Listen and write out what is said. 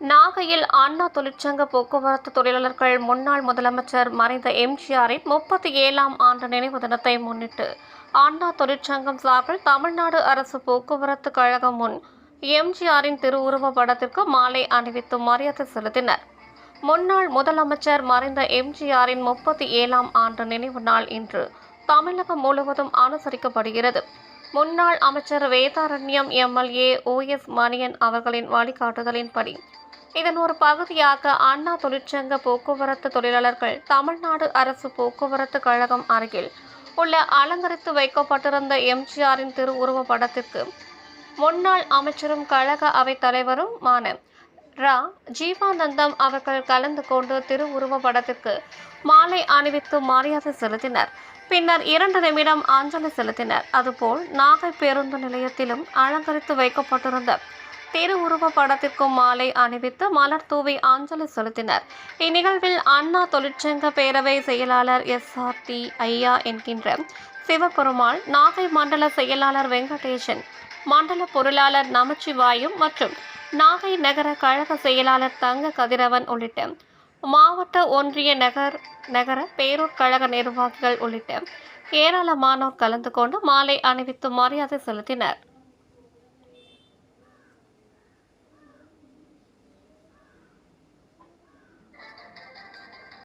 நாகையில் அண்ணா தொழிற்சங்க போக்குவரத்து தொழிலாளர்கள் முன்னாள் முதலமைச்சர் மறைந்த எம்ஜிஆரின் முப்பத்தி ஏழாம் ஆண்டு நினைவு தினத்தை முன்னிட்டு அண்ணா தொழிற்சங்கம் சார்பில் தமிழ்நாடு அரசு போக்குவரத்து கழகம் முன் எம்ஜிஆரின் திருவுருவ படத்திற்கு மாலை அணிவித்து மரியாதை செலுத்தினர். முன்னாள் முதலமைச்சர் மறைந்த எம்ஜிஆரின் முப்பத்தி ஏழாம் ஆண்டு நினைவு நாள் இன்று தமிழகம் முழுவதும் அனுசரிக்கப்படுகிறது. முன்னாள் அமைச்சர் Vedaranyam MLA O S Manian அவர்களின் வழிகாட்டுதலின்படி. இதன் ஒரு பகுதியாக அண்ணா தொழிற்சங்க போக்குவரத்து தொழிலாளர்கள் தமிழ்நாடு அரசு போக்குவரத்து கழகம் அருகில் உள்ள அலங்கரித்து வைக்கப்பட்டிருந்த எம்ஜிஆரின் திருவுருவ படத்திற்கு முன்னாள் அமைச்சரும் கழக அவைத் தலைவருமான ரா. ஜீவானந்தம் அவர்கள் கலந்து கொண்டு திருவுருவ படத்திற்கு மாலை அணிவித்து மரியாதை செலுத்தினர். பின்னர் இரண்டு நிமிடம் அஞ்சலி செலுத்தினர். அதுபோல் நாகை பேருந்து நிலையத்திலும் அலங்கரித்து வைக்கப்பட்டிருந்த திருவுருவ படத்திற்கும் மாலை அணிவித்து மலர் தூவி அஞ்சலி செலுத்தினர். இந்நிகழ்வில் அண்ணா தொழிற்சங்க பேரவை செயலாளர் எஸ். ஆர். டி. ஐயா என்கின்ற சிவபெருமாள் நாகை மண்டல செயலாளர் வெங்கடேசன் மண்டல பொருளாளர் நமச்சிவாயும் மற்றும் நாகை நகர கழக செயலாளர் தங்க கதிரவன் உள்ளிட்ட மாவட்ட ஒன்றிய நகர் நகர பேரூர் கழக நிர்வாகிகள் உள்ளிட்ட ஏராளமானோர் கலந்து கொண்டு மாலை அணிவித்து மரியாதை செலுத்தினர்.